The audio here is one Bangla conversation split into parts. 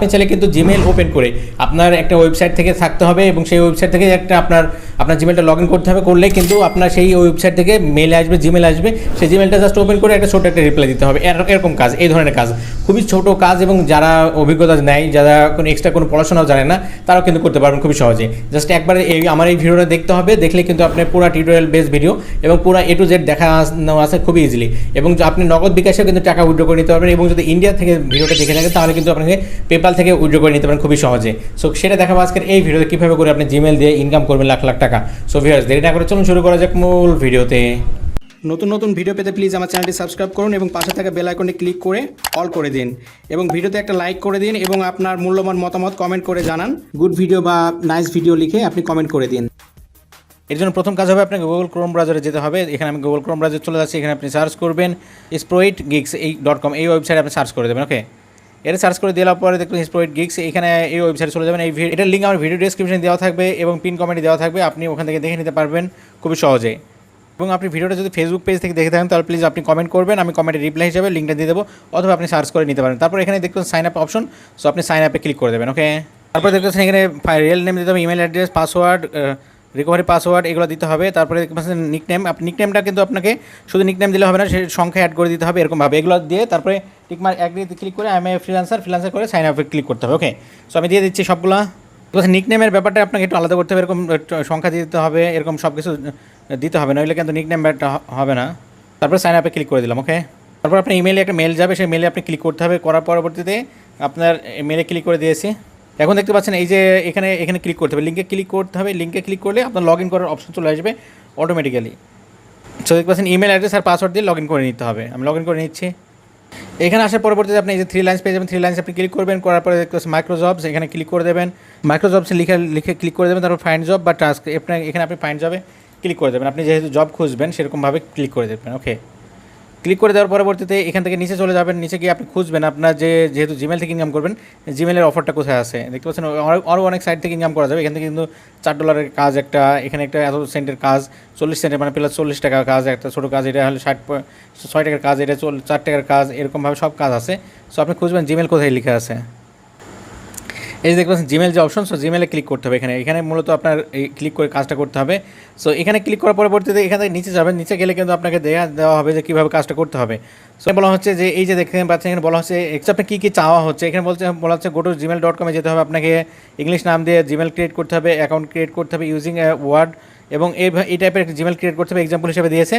আপনি চাইলে কিন্তু জিমেল ওপেন করে আপনার একটা ওয়েবসাইট থেকে থাকতে হবে এবং সেই ওয়েবসাইট থেকে একটা আপনার আপনার জিমেলটা লগ ইন করতে হবে, করলে কিন্তু আপনার সেই ওয়েবসাইট থেকে মেল আসবে জিমেল আসবে। সেই জিমেলটা জাস্ট ওপেন করে একটা ছোট একটা রিপ্লাই দিতে হবে। এর- এরকম কাজ, এই ধরনের কাজ। খুবই ছোট কাজ এবং যারা অভিজ্ঞতা নেয়, যারা কোনো এক্সট্রা কোনো পড়াশোনাও জানে না, তারাও কিন্তু করতে পারবেন খুবই সহজে। জাস্ট একবার এই, আমার এই ভিডিওটা দেখতে হবে, দেখলে কিন্তু আপনার পুরো টিউটোরিয়াল বেস ভিডিও এবং পুরো এ টু জেড দেখা আছে খুবই ইজিলি এবং আপনি নগদ বিকাশেও কিন্তু টাকা উইড্রো করে নিতে পারবেন এবং যদি ইন্ডিয়া থেকে ভিডিওটা দেখে থাকেন, তাহলে কিন্তু আপনাকে পেপাল থেকে উইড্রো করে নিতে পারেন খুবই সহজে। সো সেটা দেখাবো আজকের এই ভিডিওতে কীভাবে করে আপনি জিমেল দিয়ে ইনকাম করবেন লাখ লাখ টাকা। সো ভিউয়ার্স দেরি না করে চলুন শুরু করা যাক মূল ভিডিওতে নতুন নতুন ভিডিও পেতে প্লিজ আমার চ্যানেলটি সাবস্ক্রাইব করুন এবং পাশে থাকা বেল আইকনে ক্লিক করে অল করে দিন। এবং ভিডিওতে একটা লাইক করে দিন এবং আপনার মূল্যবান মতামত কমেন্ট করে জানান। গুড ভিডিও বা নাইস ভিডিও লিখে আপনি কমেন্ট করে দিন। এর জন্য প্রথম কাজ হবে আপনাকে গুগল ক্রোম ব্রাউজারে যেতে হবে। এখানে আমি গুগল ক্রোম ব্রাউজারে চলে যাচ্ছি এখানে আপনি সার্চ করবেন স্প্রোইট গিগস এই ডট কম এই ওয়েবসাইটে আপনি সার্চ করে দেবেন ওকে এটা সার্চ করে দেওয়ার পরে দেখবেন স্প্রোইট গিগস এখানে এই ওয়েবসাইটে চলে যাবেন। এই এটার লিঙ্ক আমার ভিডিও ডিসক্রিপশনে দেওয়া থাকবে এবং পিন কমেন্টে দেওয়া থাকবে। আপনি ওখান থেকে দেখে নিতে পারবেন খুবই সহজে। এবং আপনি ভিডিওটা যদি ফেসবুক পেজ থেকে দেখে থাকেন, তাহলে প্লিজ আপনি কমেন্ট করবেন, আমি কমেন্টে রিপ্লাই হিসাবে লিঙ্কটা দিয়ে দেবো, অথবা আপনি সার্চ করে নিতে পারেন। তারপর এখানে দেখুন সাইন আপ অপশন সো আপনি সাইন আপে ক্লিক করে দেবেন ওকে তারপরে দেখতেছেন এখানে রিয়েল নেম দিতে হবে email address password recovery password এগুলো দিতে হবে। তারপরে নিকনেম আপনি নিকনেমটা কিন্তু আপনাকে শুধু নিকনেম দিলে হবে না, সে সংখ্যা অ্যাড করে দিতে হবে এরকমভাবে। এগুলো দিয়ে তারপরে টিকমার একদিকে ক্লিক করে আমি ফ্রিলান্সার ফ্রিলান্সার করে সাইন আপে ক্লিক করতে হবে ওকে সো আমি দিয়ে দিচ্ছি সবগুলো। নিকনেমের ব্যাপারটা আপনাকে একটু আলাদা করতে হবে, এরকম সংখ্যা দিতে হবে, এরকম সব কিছু দিতে হবে, নইলে কিন্তু নিকনেম হবে না। তারপরে সাইন আপে ক্লিক করে দিলাম ওকে তারপর আপনার ইমেলে একটা মেল যাবে, সেই মেলে আপনি ক্লিক করতে হবে। করার পরবর্তীতে আপনার মেলে ক্লিক করে দিয়েছি। এখন দেখতে পাচ্ছেন এই যে এখানে এখানে ক্লিক করতে হবে। লিঙ্কে ক্লিক করতে হবে। লিঙ্কে ক্লিক করলে আপনার লগ ইন করার অপশন চলে আসবে অটোমেটিক্যালি সো দেখতে পাচ্ছেন ইমেল অ্যাড্রেস আর পাসওয়ার্ড দিয়ে লগ ইন করে নিতে হবে। আমি লগ ইন করে নিচ্ছি। এখানে আসার পরবর্তীতে আপনি এই যে থ্রি লাইন্স পেয়ে যাবেন। থ্রি লাইন্স আপনি ক্লিক করবেন। করার পরে দেখতে পাচ্ছেন মাইক্রোজবস এখানে ক্লিক করে দেবেন। মাইক্রোজবস লিখে লিখে ক্লিক করে দেবেন। তারপর ফাইন্ড জব বা টাস্ক এখানে আপনি ফাইন্ড জবে ক্লিক করে দেবেন। আপনি যেহেতু জব খুঁজবেন, সেরকমভাবে ক্লিক করে দেবেন। ওকে ক্লিক করে দেওয়ার পরবর্তীতে এখান থেকে নিচে চলে যাবেন, নিচে গিয়ে আপনি খুঁজবেন আপনার যে, যেহেতু জিমেল থেকে ইনকাম করবেন জিমেলের অফারটা কোথায় আছে? দেখতে পাচ্ছেন আরও- অনেক সাইট থেকে ইনকাম করা যাবে। এখান থেকে কিন্তু চার ডলারের কাজ একটা, এখানে একটা এত সেন্টের কাজ, চল্লিশ সেন্টের মানে প্লাস চল্লিশ টাকার কাজ, একটা ছোটো কাজ, এটা হলে ষাট ছয় টাকার কাজ, এটা চার টাকার কাজ, এরকমভাবে সব কাজ আছে। সো আপনি খুঁজবেন জিমেল কোথায় লিখে আছে। এই যে দেখতে পাচ্ছেন জিমেল যে অপশন সো জিমেলে ক্লিক করতে হবে এখানে। এখানে মূলত আপনার এই ক্লিক করে কাজটা করতে হবে। সো এখানে ক্লিক করার পরবর্তীতে এখানে নিচে যাবেন। নিচে গেলে কিন্তু আপনাকে দেওয়া দেওয়া হবে যে কীভাবে কাজটা করতে হবে। সো বলা হচ্ছে যে এই যে দেখতে পাচ্ছেন, এখানে বলা হচ্ছে এক্সট্রা আপনি কী কী চাওয়া হচ্ছে? এখানে বলছে, বলা হচ্ছে গোটু জিমেল ডট কমে যেতে হবে। আপনাকে ইংলিশ নাম দিয়ে জিমেল ক্রিয়েট করতে হবে অ্যাকাউন্ট ক্রিয়েট করতে হবে ইউজিং ওয়ার্ড এবং এই টাইপের একটা জিমেল ক্রিয়েট করতে হবে এক্সাম্পল হিসেবে দিয়েছে।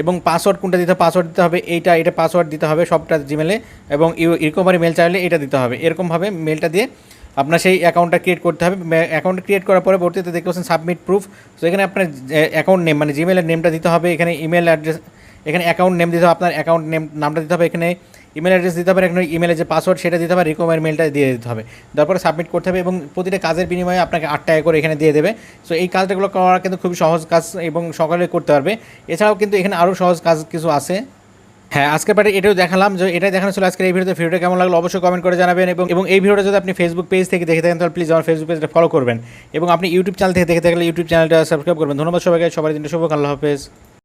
এবং পাসওয়ার্ড কোনটা দিতে পাসওয়ার্ড দিতে হবে, এইটা এটা পাসওয়ার্ড দিতে হবে সবটা জিমেলে এবং রিকভারি মেল চাইলে এটা দিতে হবে। এরকমভাবে মেলটা দিয়ে আপনার সেই অ্যাকাউন্টটা ক্রিয়েট করতে হবে। অ্যাকাউন্ট ক্রিয়েট করার পরে পরবর্তীতে দেখতে পাচ্ছেন সাবমিট প্রুফ তো এখানে আপনার অ্যাকাউন্ট নেম মানে জিমেলের নেমটা দিতে হবে। এখানে ইমেল অ্যাড্রেস এখানে অ্যাকাউন্ট নেম দিতে হবে, আপনার অ্যাকাউন্ট নেম নামটা দিতে হবে। এখানে ইমেল অ্যাড্রেস দিতে হবে, এখানে ইমেলের যে পাসওয়ার্ড সেটা দিতে হবে রিকোয়ার মেলটা দিয়ে দিতে হবে। তারপরে সাবমিট করতে হবে এবং প্রতিটা কাজের বিনিময়ে আপনাকে আট টাকা করে এখানে দিয়ে দেবে। সো এই কাজটাগুলো করা কিন্তু খুবই সহজ কাজ এবং সকালে করতে পারবে। এছাড়াও কিন্তু এখানে আরও সহজ কাজ কিছু আছে। হ্যাঁ আজকের পার্টি এটাও দেখালাম যে এটাই দেখানো ছিল আজকের এই ভিডিওতে। ভিডিওটা কেমন লাগল অবশ্যই কমেন্ট করে জানাবেন এবং এবং এই ভিডিওটা যদি আপনি ফেসবুক পেজ থেকে দেখে থাকেন, তাহলে প্লিজ আমার ফেসবুক পেজটা ফলো করবেন। এবং আপনি ইউটিউব চ্যানেল থেকে দেখে থাকলে ইউটিউব চ্যানেলটা সাবস্ক্রাইব করবেন। ধন্যবাদ সবাইকে, সবার দিনটা শুভ আল্লাহ হাফেজ।